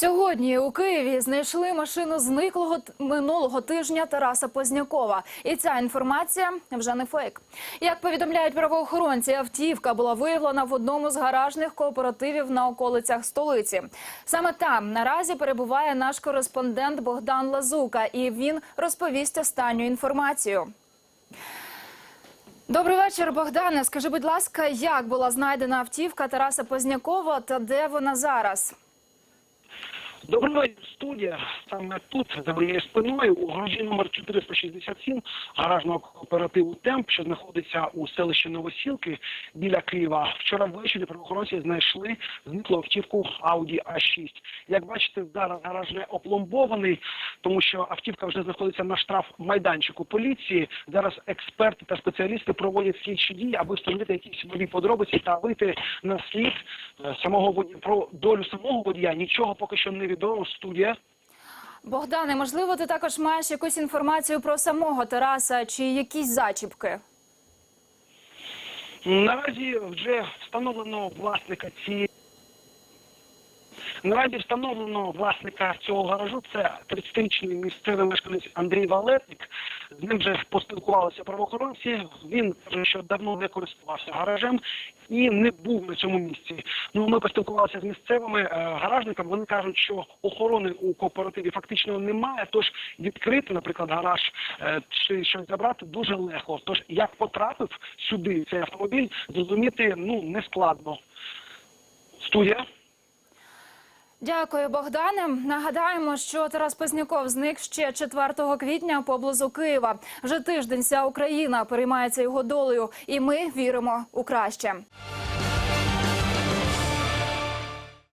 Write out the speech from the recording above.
Сьогодні у Києві знайшли машину зниклого минулого тижня Тараса Познякова. І ця інформація вже не фейк. Як повідомляють правоохоронці, автівка була виявлена в одному з гаражних кооперативів на околицях столиці. Саме там наразі перебуває наш кореспондент Богдан Лазука, і він розповість останню інформацію. Добрий вечір, Богдане. Скажи, будь ласка, як була знайдена автівка Тараса Познякова та де вона зараз? Доброго вечора, студія. Саме тут, за моєю спиною, у гаражі номер 467 гаражного кооперативу Темп, що знаходиться у селищі Новосілки біля Києва. Вчора ввечері правоохоронці знайшли зниклу автівку Audi A6. Як бачите, зараз гараж не опломбований, тому що автівка вже знаходиться на штраф майданчику поліції. Зараз експерти та спеціалісти проводять слідчі дії, аби встановити якісь нові подробиці та вийти на слід е, самого водія. Про долю самого водія нічого поки що не відомо. Студія. Богдане, можливо, ти також маєш якусь інформацію про самого Тараса чи якісь зачіпки? Наразі вже встановлено власника цієї. Наразі встановлено власника цього гаражу. Це 30-річний місцевий мешканець Андрій Валетник. З ним вже поспілкувалися правоохоронці. Він каже, що давно не користувався гаражем і не був на цьому місці. Ну ми поспілкувалися з місцевими е, гаражниками. Вони кажуть, що охорони у кооперативі фактично немає. Тож відкрити, наприклад, гараж е, чи щось забрати дуже легко. Тож як потрапив сюди цей автомобіль, зрозуміти ну не складно. Студія. Дякую, Богдане. Нагадаємо, що Тарас Позняков зник ще 4 квітня поблизу Києва. Вже тиждень вся Україна переймається його долею, і ми віримо у краще.